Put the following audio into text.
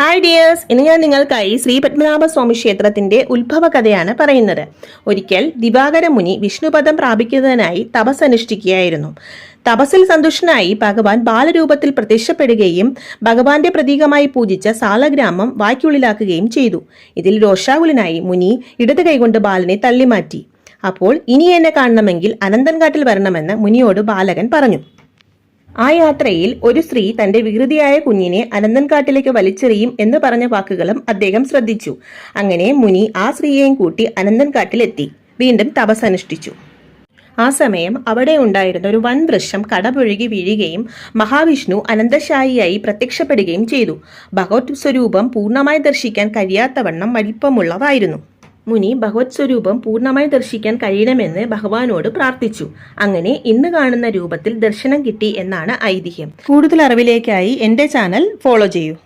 Hi dears ഇന്ന് ഞാൻ നിങ്ങൾക്കായി ശ്രീ പത്മനാഭസ്വാമി ക്ഷേത്രത്തിന്റെ ഉത്ഭവ കഥയാണ് പറയുന്നത്. ഒരിക്കൽ ദിവാകര മുനി വിഷ്ണുപദം പ്രാപിക്കുന്നതിനായി തപസ് അനുഷ്ഠിക്കുകയായിരുന്നു. തപസ്സിൽ സന്തുഷ്ടനായി ഭഗവാൻ ബാലരൂപത്തിൽ പ്രത്യക്ഷപ്പെടുകയും ഭഗവാന്റെ പ്രതീകമായി പൂജിച്ച സാലഗ്രാമം വായ്ക്കുള്ളിലാക്കുകയും ചെയ്തു. ഇതിൽ രോഷാകുലനായി മുനി ഇടത് കൈകൊണ്ട് ബാലനെ തള്ളിമാറ്റി. അപ്പോൾ ഇനി എന്നെ കാണണമെങ്കിൽ അനന്തൻകാട്ടിൽ വരണമെന്ന് മുനിയോട് ബാലകൻ പറഞ്ഞു. ആ യാത്രയിൽ ഒരു സ്ത്രീ തന്റെ വികൃതിയായ കുഞ്ഞിനെ അനന്തൻകാട്ടിലേക്ക് വലിച്ചെറിയും എന്ന് പറഞ്ഞ വാക്കുകളും അദ്ദേഹം ശ്രദ്ധിച്ചു. അങ്ങനെ മുനി ആ സ്ത്രീയെയും കൂട്ടി അനന്തൻകാട്ടിലെത്തി. വീണ്ടും തപസ് അനുഷ്ഠിച്ചു. ആ സമയം അവിടെ ഉണ്ടായിരുന്ന ഒരു വൻ വൃക്ഷം കടപുഴകി വീഴുകയും മഹാവിഷ്ണു അനന്തശായിയായി പ്രത്യക്ഷപ്പെടുകയും ചെയ്തു. ഭഗവത് സ്വരൂപം പൂർണമായി ദർശിക്കാൻ കഴിയാത്തവണ്ണം വലിപ്പമുള്ളതായിരുന്നു. മുനി ഭഗവത് സ്വരൂപം പൂർണമായി ദർശിക്കാൻ കഴിയണമെന്ന് ഭഗവാനോട് പ്രാർത്ഥിച്ചു. അങ്ങനെ ഇന്ന് കാണുന്ന രൂപത്തിൽ ദർശനം കിട്ടി എന്നാണ് ഐതിഹ്യം. കൂടുതൽ അറിവിലേക്കായി എന്റെ ചാനൽ ഫോളോ ചെയ്യൂ.